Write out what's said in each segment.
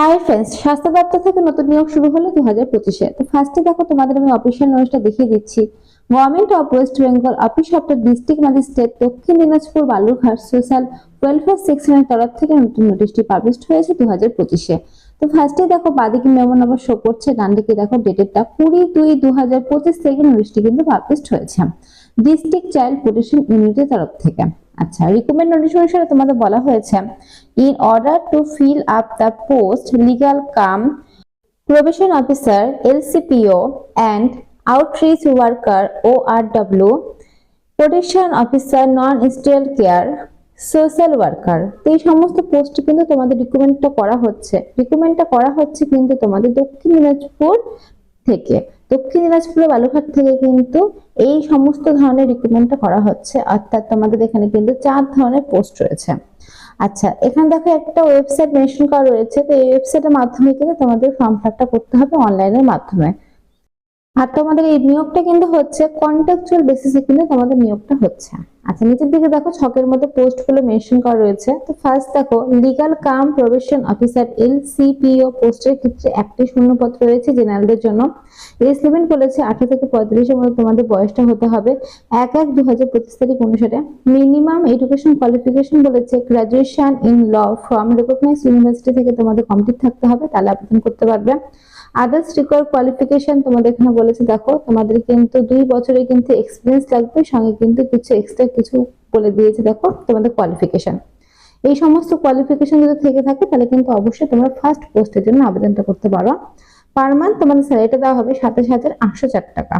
Hi friends স্বাস্থ্য দপ্তর থেকে নতুন নিয়োগ শুরু হলো দু হাজার পঁচিশে। তো ফার্স্টে দেখো, তোমাদের আমি অফিসিয়াল নোটিশটা দেখিয়ে দিচ্ছি। Government of West Bengal office of the district magistrate Dakshin Dinajpur, Balurghat social welfare সেকশনের তরফ থেকে নতুন নোটিশটি পাবলিশ হয়েছে দু হাজার পঁচিশে। তো ফার্স্টে দেখো, বাদিকে মেমো নাম্বার শো করছে ডান দিকে দেখো ডেটেরটা কুড়ি দুই দু হাজার পঁচিশ থেকে নোটিশটি কিন্তু পাবলিশ হয়েছে। ডিস্ট্রিক্ট চাইল্ড প্রোটেকশন ইউনিটের তরফ থেকে। আচ্ছা রিকমেন্ড নোটিশ অনুসারে তোমাদের বলা হয়েছে in order to fill up the post legal cum, probation officer lcpo worker ও আর orw protection officer non industrial care social worker তো এই সমস্ত পোস্ট কিন্তু তোমাদের রিকমেন্ডটা করা হচ্ছে। রিকমেন্ডটা করা হচ্ছে কিন্তু তোমাদের দক্ষিণ দিনাজপুর থেকে। দক্ষিণ দিনাজপুর বালুঘাট থেকে কিন্তু এই সমস্ত ধরনের রিক্রুটমেন্টটা করা হচ্ছে। অর্থাৎ তোমাদের এখানে কিন্তু চার ধরনের পোস্ট রয়েছে। আচ্ছা এখানে দেখো একটা ওয়েবসাইট মেনশন করা রয়েছে। তো এই ওয়েবসাইটের মাধ্যমে কিন্তু তোমাদের ফর্ম ফিলাপটা করতে হবে অনলাইনের মাধ্যমে। আর তোমাদের এই নিয়োগটা কিন্তু হচ্ছে কন্ট্রাকচুয়াল বেসিসে কিন্তু তোমাদের নিয়োগটা হচ্ছে। আচ্ছা নিচের দিকে দেখো, ছকের মধ্যে পোস্টগুলো মেনশন করা রয়েছে। তো ফার্স্ট দেখো legal cum probation officer L CPO পোস্টের ক্ষেত্রে একটি শূন্যপত্র রয়েছে জেনারেলদের জন্য। এজ লিমিট বলেছে, আঠারো থেকে পঁয়তাল্লিশের মধ্যে তোমাদের বয়সটা হতে হবে। এক এক দু হাজার পঁচিশ তারিখ অনুসারে। মিনিমাম এডুকেশন কোয়ালিফিকেশন বলেছে graduation in law from recognise university থেকে তোমাদের কমপ্লিট থাকতে হবে, তাহলে আবেদন করতে পারবে। আদার্স রিকোয়ার কোয়ালিফিকেশন তোমাদের এখানে বলেছে, দেখো, তোমাদের কিন্তু দুই বছরের কিন্তু এক্সপিরিয়েন্স লাগবে, সঙ্গে কিন্তু কিছু এক্সট্রা কিছু বলে দিয়েছে, দেখো, তোমাদের কোয়ালিফিকেশন এই সমস্ত কোয়ালিফিকেশন যদি থেকে থাকে, তাহলে কিন্তু অবশ্যই তোমরা ফার্স্ট পোস্টের জন্য আবেদনটা করতে পারো। পার মান্থ তোমাদের স্যালারিটা দেওয়া হবে সাতাশ হাজার আটশো চার টাকা।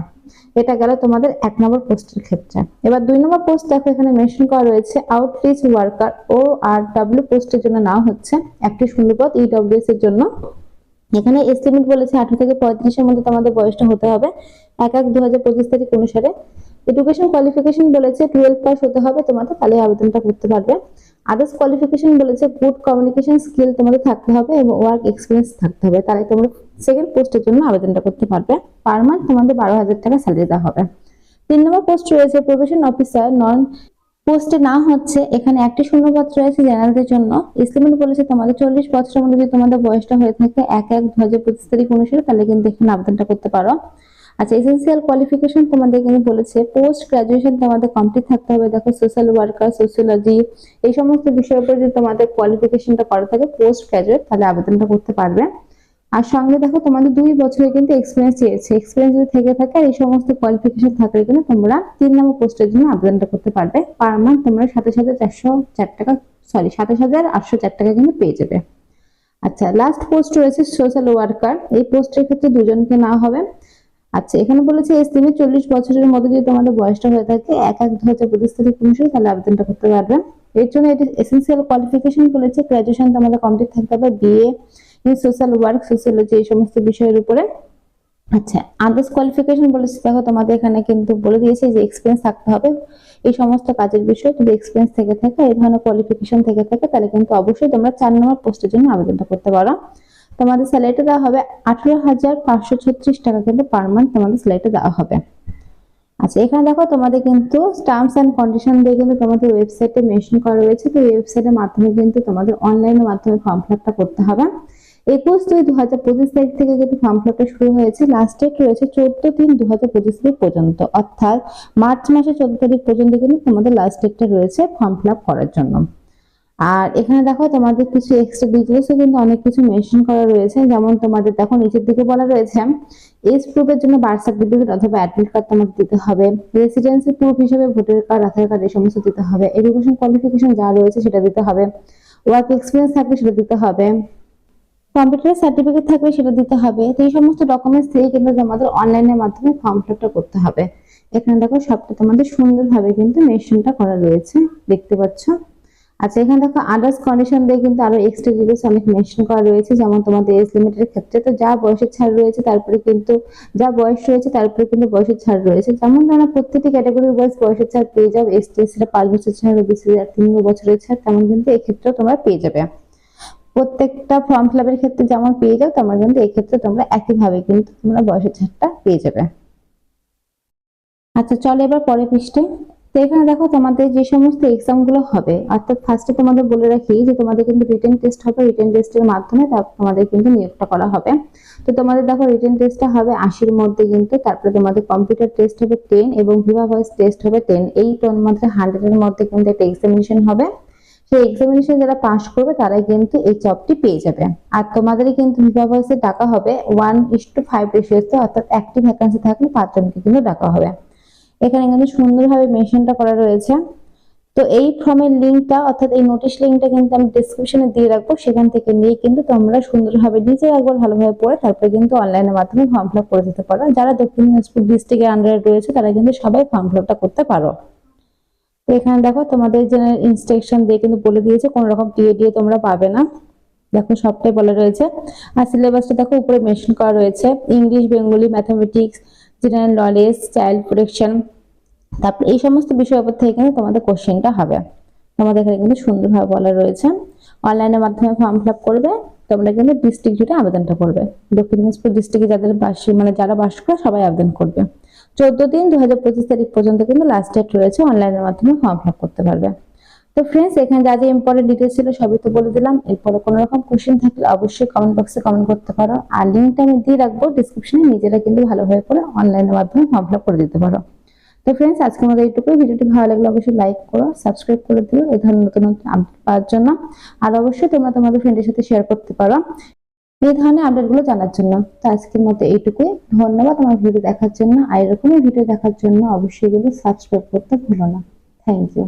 এটা গেল তোমাদের এক নম্বর পোস্টের ক্ষেত্রে। এবার দুই নম্বর পোস্ট দেখো, এখানে মেনশন করা রয়েছে outreach worker O R W পোস্টের জন্য নাও হচ্ছে, একটি শূন্যপদ ইডব্লিউএস এর জন্য। এখানে এস্টিমেট বলেছে আঠারো থেকে পঁয়ত্রিশের মধ্যে তোমাদের বয়সটা হতে হবে। এক এক দু হাজার পঁচিশ তারিখ অনুসারে। এডুকেশন কোয়ালিফিকেশন বলেছে টুয়েলভ পাস হতে হবে, তোমাদের তাহলে আবেদনটা করতে পারবে। আদার্স কোয়ালিফিকেশন বলেছে গুড কমিউনিকেশন স্কিল তোমাদের থাকতে হবে এবং ওয়ার্ক এক্সপিরিয়েন্স থাকতে হবে। তাহলে তোমরা সেকেন্ড পোস্টের জন্য আবেদনটা করতে পারবে। পার মান্থ তোমাদের বারো হাজার টাকা স্যালারি দেওয়া হবে। তিন নম্বর পোস্ট রয়েছে প্রফেশন অফিসার নন পোস্টে না হচ্ছে, এখানে একটি শূন্যপত্র রয়েছে জেনারেলদের জন্য। ইসলামেন্ট বলেছে তোমাদের চল্লিশ বছরের মধ্যে যদি তোমাদের বয়সটা হয়ে থাকে, এক এক দু হাজার পঁচিশ তারিখ অনুসারে তাহলে কিন্তু এখানে আবেদনটা করতে পারো। আচ্ছা এসেন্সিয়াল কোয়ালিফিকেশন তোমাদের কিন্তু বলেছে পোস্ট গ্রাজুয়েশন তোমাদের কমপ্লিট থাকতে হবে। দেখো সোশ্যাল ওয়ার্কার সোশিয়োলজি এই সমস্ত বিষয়ের উপর যদি তোমাদের কোয়ালিফিকেশনটা করা থাকে পোস্ট গ্রাজুয়েট তাহলে আবেদনটা করতে পারবে। আর সঙ্গে দেখো তোমাদের দুই বছরের কিন্তু এক্সপিরিয়েন্স চেয়েছে এক্সপিরিয়েন্স যদি থেকে থাকে আর এই সমস্ত কোয়ালিফিকেশন থাকলে কিন্তু তোমরা তিন নম্বর পোস্টের জন্য আবেদনটা করতে পারবে। পার মান্থ তোমরা সাতাশ হাজার চারশো চার টাকা সরি সাতাশ হাজার আটশো চার টাকা কিন্তু পেয়ে যাবে। আচ্ছা লাস্ট পোস্ট রয়েছে সোশ্যাল ওয়ার্কার এই পোস্টের ক্ষেত্রে দুজনকে না হবে। আচ্ছা এখানে বলেছে এস তিনে চল্লিশ বছরের মধ্যে যদি তোমাদের বয়সটা হয়ে থাকে এক এক দু হাজার পঁচিশ তারিখ অনুসারে তাহলে আবেদনটা করতে পারবে। এর জন্য এটি এসেন্সিয়াল কোয়ালিফিকেশন বলেছে। গ্রাজুয়েশন তোমাদের কমপ্লিট থাকতে হবে বিএ সোশ্যাল ওয়ার্ক সোশ্যালজি এই সমস্ত বিষয়ের উপরে। আচ্ছা আদার্স কোয়ালিফিকেশন বলেছে। দেখো, তোমাদের এখানে কিন্তু বলে দিয়েছে যে এক্সপিরিয়েন্স থাকতে হবে। এই সমস্ত কাজের বিষয়ে যদি এক্সপিরিয়েন্স থেকে থাকে, এই ধরনের কোয়ালিফিকেশন থেকে থাকে, তাহলে কিন্তু অবশ্যই তোমরা চার নম্বর পোস্টের জন্য আবেদনটা করতে পারো। তোমাদের স্যালারিটা দেওয়া হবে আঠারো হাজার পাঁচশো ছত্রিশ টাকা কিন্তু পার মান্থ তোমাদের স্যালারিটা দেওয়া হবে। আচ্ছা এখানে দেখো, তোমাদের কিন্তু টার্মস অ্যান্ড কন্ডিশন দিয়ে কিন্তু তোমাদের ওয়েবসাইটে মেনশন করা রয়েছে। তো ওয়েবসাইটের মাধ্যমে কিন্তু তোমাদের অনলাইনের মাধ্যমে ফর্ম ফিলআপটা করতে হবে। একুশ দুই দু হাজার পঁচিশ তারিখ থেকে কিন্তু ফর্ম ফিলআপটা শুরু হয়েছে। লাস্ট ডেট রয়েছে চোদ্দ তিন দু হাজার পঁচিশ তারিখ পর্যন্ত। অর্থাৎ মার্চ মাসের চোদ্দ তারিখ পর্যন্ত কিন্তু তোমাদের লাস্ট ডেটটা রয়েছে ফর্ম ফিলআপ করার জন্য। আর এখানে দেখো তোমাদের কিছু এক্সট্রা ডিটেলসও কিন্তু অনেক কিছু মেনশন করা রয়েছে। যেমন তোমাদের দেখো নিচের দিকে বলা রয়েছে এজ প্রুফের জন্য বার্থ সার্টিফিকেট অথবা অ্যাডমিট কার্ড তোমাকে দিতে হবে। রেসিডেন্সি প্রুফ হিসেবে ভোটার কার্ড আধার কার্ড এই সমস্ত দিতে হবে। এডুকেশন কোয়ালিফিকেশন যা রয়েছে সেটা দিতে হবে। ওয়ার্ক এক্সপিরিয়েন্স থাকলে সেটা দিতে হবে। কম্পিউটার সার্টিফিকেট থাকলে সেটা দিতে হবে। এই সমস্ত ডকুমেন্টস থেকে কিন্তু তোমাদের অনলাইনের মাধ্যমে ফর্ম ফিলআপটা করতে হবে। এখানে দেখো সবটা তোমাদের সুন্দরভাবে কিন্তু মেনশনটা করা রয়েছে। দেখতে পাচ্ছ? আচ্ছা এখানে দেখো আদার্স কন্ডিশন দিয়ে কিন্তু আরও এক্সট্রা ডিটেলস অনেক মেনশন করা রয়েছে। যেমন তোমাদের এজ লিমিটের ক্ষেত্রে তো যা বয়সের ছাড় রয়েছে তারপরে কিন্তু, যা বয়স রয়েছে তারপরে কিন্তু বয়সের ছাড় রয়েছে। যেমন তোমরা প্রত্যেকটি ক্যাটাগরির বয়স বয়সের ছাড় পেয়ে যাও। এস টি এসটা পাঁচ বছর ছাড় ওবিসি তিন বছরের ছাড়, তেমন কিন্তু এক্ষেত্রেও তোমরা পেয়ে যাবে। প্রত্যেকটা ফর্ম ফিল আপের ক্ষেত্রে যেমন পেয়ে যাও, তেমন কিন্তু এই ক্ষেত্রে তোমরা একইভাবে কিন্তু তোমরা বয়সের ছাড়টা পেয়ে যাবে। আচ্ছা চলো এবার পরের পৃষ্ঠে। তো এখানে দেখো তোমাদের যে সমস্ত এক্সামগুলো হবে, অর্থাৎ ফার্স্টে তোমাদের বলে রাখি যে তোমাদের কিন্তু রিটেন টেস্ট হবে রিটেন টেস্টের মাধ্যমে তোমাদের কিন্তু নিয়োগটা করা হবে। তো তোমাদের দেখো রিটেন টেস্টটা হবে আশির মধ্যে কিন্তু, তারপরে তোমাদের কম্পিউটার টেস্ট হবে টেন এবং ভিভা ভয়েস টেস্ট হবে টেন এই মধ্যে হান্ড্রেডের মধ্যে কিন্তু একটা এক্সামিনেশন হবে। সেই এক্সামিনেশন যারা পাস করবে, তারাই কিন্তু এই জবটি পেয়ে যাবে। আর তোমাদেরই কিন্তু ভিভা ভয়েসে ডাকা হবে। ওয়ান ইস টু ফাইভ রেশিওতে অর্থাৎ একটি ভ্যাকান্সি থাকলে পাঁচজনকে কিন্তু ডাকা হবে। এখানে কিন্তু সুন্দরভাবে মেনশনটা করা রয়েছে। তো এই ফর্মের লিঙ্কটা অর্থাৎ এই নোটিশ লিঙ্কটা কিন্তু আমি ডিসক্রিপশনে দিয়ে রাখব। সেখান থেকে নিয়ে কিন্তু তোমরা সুন্দরভাবে নিজে একবার ভালোভাবে পড়ে, তারপরে কিন্তু অনলাইনের মাধ্যমে ফর্ম ফিল করে দিতে পারো। যারা দক্ষিণ দিনাজপুর ডিস্ট্রিক্টের আন্ডারে রয়েছে, তারা কিন্তু সবাই ফর্ম ফিলটা করতে পারো। এখানে দেখো তোমাদের যে ইনস্ট্রাকশন দিয়ে কিন্তু বলে দিয়েছে, কোনো রকম টিএ দিয়ে তোমরা পাবে না। দেখো সবটাই বলা রয়েছে। আর সিলেবাসটা দেখো উপরে মেনশন করা রয়েছে। English Bengali mathematics general knowledge child protection তারপর এই সমস্ত বিষয়ের উপর থেকে কিন্তু তোমাদের কোশ্চেনটা হবে। তোমাদের এখানে কিন্তু সুন্দরভাবে বলা রয়েছে। অনলাইনের মাধ্যমে ফর্ম ফিল করবে, তোমরা কিন্তু ডিস্ট্রিক্ট জুড়ে আবেদনটা করবে। দক্ষিণ দিনাজপুর ডিস্ট্রিক্টে যাদের বাসী মানে যারা বাস করে সবাই আবেদন করবে। চোদ্দ দিন দু হাজার পঁচিশ তারিখ পর্যন্ত কিন্তু লাস্ট ডেট রয়েছে অনলাইনের মাধ্যমে ফর্ম ফিল করতে পারবে। তো ফ্রেন্ডস এখানে যা যা ইম্পর্টেন্ট ডিটেলস ছিল সবই তো বলে দিলাম। এরপরে কোনো রকম কোশ্চেন থাকলে অবশ্যই কমেন্ট বক্সে কমেন্ট করতে পারো। আর লিঙ্কটা আমি দিয়ে রাখব ডিসক্রিপশনে নিজেরা কিন্তু ভালোভাবে করে অনলাইনের মাধ্যমে ফর্ম ফিল করে দিতে পারো। তো ফ্রেন্ডস আজকে আমাদের এইটুকুই। ভিডিওটি ভালো লাগলে অবশ্যই লাইক করো সাবস্ক্রাইব করে দিও। এই ধরনের নতুন নতুন আপডেট পাওয়ার জন্য। আর অবশ্যই তোমরা তোমাদের ফ্রেন্ডের সাথে শেয়ার করতে পারো এই ধরনের আপডেটগুলো জানার জন্য। তো আজকের মতো এইটুকুই। ধন্যবাদ আমার ভিডিও দেখার জন্য। আর এরকমই ভিডিও দেখার জন্য অবশ্যই কিন্তু সাবস্ক্রাইব করতে ভুলো না। Thank you